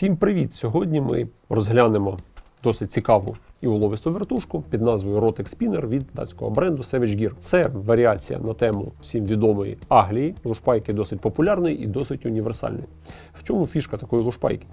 Всім привіт! Сьогодні ми розглянемо досить цікаву і уловисту вертушку під назвою Rotex Spinner від датського бренду Savage Gear. Це варіація на тему всім відомої Аглії. Лушпайки досить популярний і досить універсальний. В чому фішка такої лушпайки?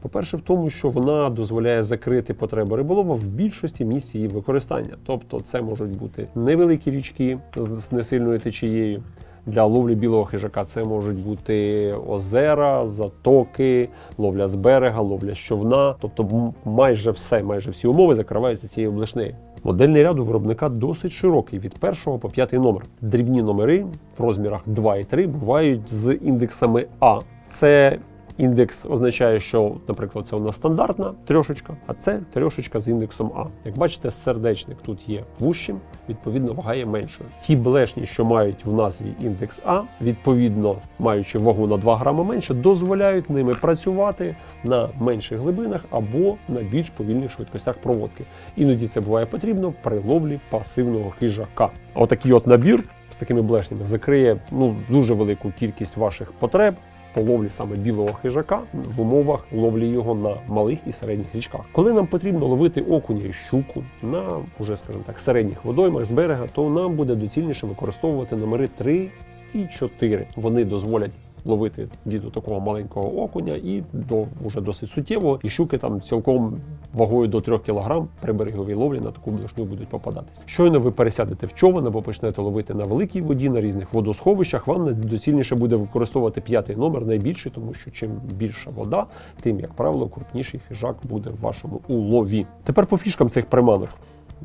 По-перше, в тому, що вона дозволяє закрити потреби риболова в більшості місць її використання. Тобто, це можуть бути невеликі річки з несильною течією. Для ловлі білого хижака це можуть бути озера, затоки, ловля з берега, ловля з човна. Тобто, майже все, майже всі умови закриваються цією облишнею. Модельний ряд у виробника досить широкий від першого по п'ятий номер. Дрібні номери в розмірах 2 і 3 бувають з індексами А. Це Індекс означає, що, наприклад, це у нас стандартна трьошечка, а це трьошечка з індексом А. Як бачите, сердечник тут є вущим, відповідно, вага є меншою. Ті блешні, що мають в назві індекс А, відповідно, маючи вагу на 2 грами менше, дозволяють ними працювати на менших глибинах або на більш повільних швидкостях проводки. Іноді це буває потрібно при ловлі пасивного хижака. Отакий от набір з такими блешнями закриє ну, дуже велику кількість ваших потреб по ловлі саме білого хижака в умовах ловлі його на малих і середніх річках. Коли нам потрібно ловити окуня і щуку на уже, скажімо так, середніх водоймах з берега, то нам буде доцільніше використовувати номери 3 і 4. Вони дозволять ловити від такого маленького окуня і до уже досить суттєвого. І щуки там цілком вагою до 3 кг при береговій ловлі на таку блешню будуть попадатися. Щойно ви пересядете в човен або почнете ловити на великій воді, на різних водосховищах, вам доцільніше буде використовувати п'ятий номер найбільший, тому що чим більша вода, тим, як правило, крупніший хижак буде в вашому улові. Тепер по фішкам цих приманок.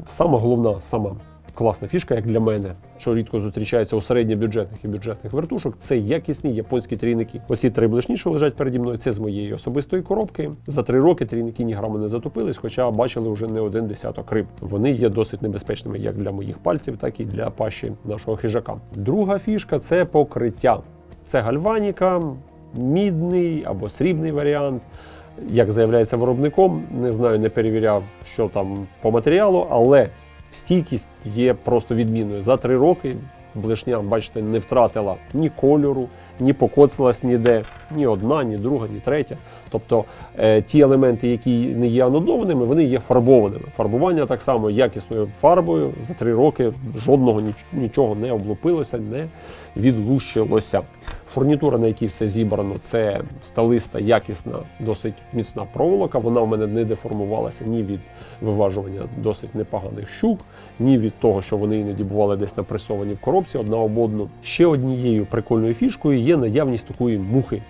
Сама головна, сама класна фішка, як для мене, що рідко зустрічається у середньобюджетних і бюджетних вертушок, це якісні японські трійники. Оці три блешні, що лежать переді мною, це з моєї особистої коробки. За три роки трійники ні граму не затопились, хоча бачили вже не один десяток риб. Вони є досить небезпечними як для моїх пальців, так і для пащі нашого хижака. Друга фішка це покриття. Це гальваніка, мідний або срібний варіант. Як заявляється виробником, не знаю, не перевіряв, що там по матеріалу, але стійкість є просто відмінною. За три роки блешня, бачите, не втратила ні кольору, ні покоцалась ніде, ні одна, ні друга, ні третя. Тобто е, ті елементи, які не є анодованими, вони є фарбованими. Фарбування так само якісною фарбою за три роки жодного нічого не облупилося, не відлущилося. Фурнітура, на якій все зібрано, це сталиста, якісна, досить міцна проволока. Вона в мене не деформувалася ні від виважування досить непоганих щук, ні від того, що вони іноді бували десь напресовані в коробці одна об одну. Ще однією прикольною фішкою є наявність такої мухи,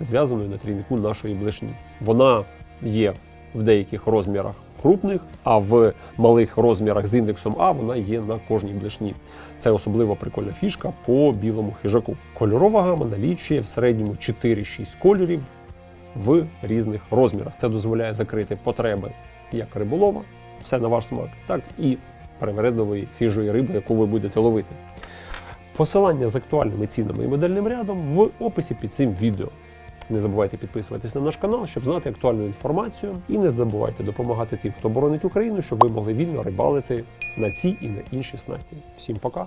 зв'язаної на трійнику нашої блешні. Вона є в деяких розмірах крупних, а в малих розмірах з індексом А вона є на кожній блешні. Це особливо прикольна фішка по білому хижаку. Кольорова гама налічує в середньому 4-6 кольорів в різних розмірах. Це дозволяє закрити потреби як риболова, все на ваш смак, так і привередливої хижої риби, яку ви будете ловити. Посилання з актуальними цінами і модельним рядом в описі під цим відео. Не забувайте підписуватись на наш канал, щоб знати актуальну інформацію. І не забувайте допомагати тим, хто боронить Україну, щоб ви могли вільно рибалити на ці і на інші снасті. Всім пока!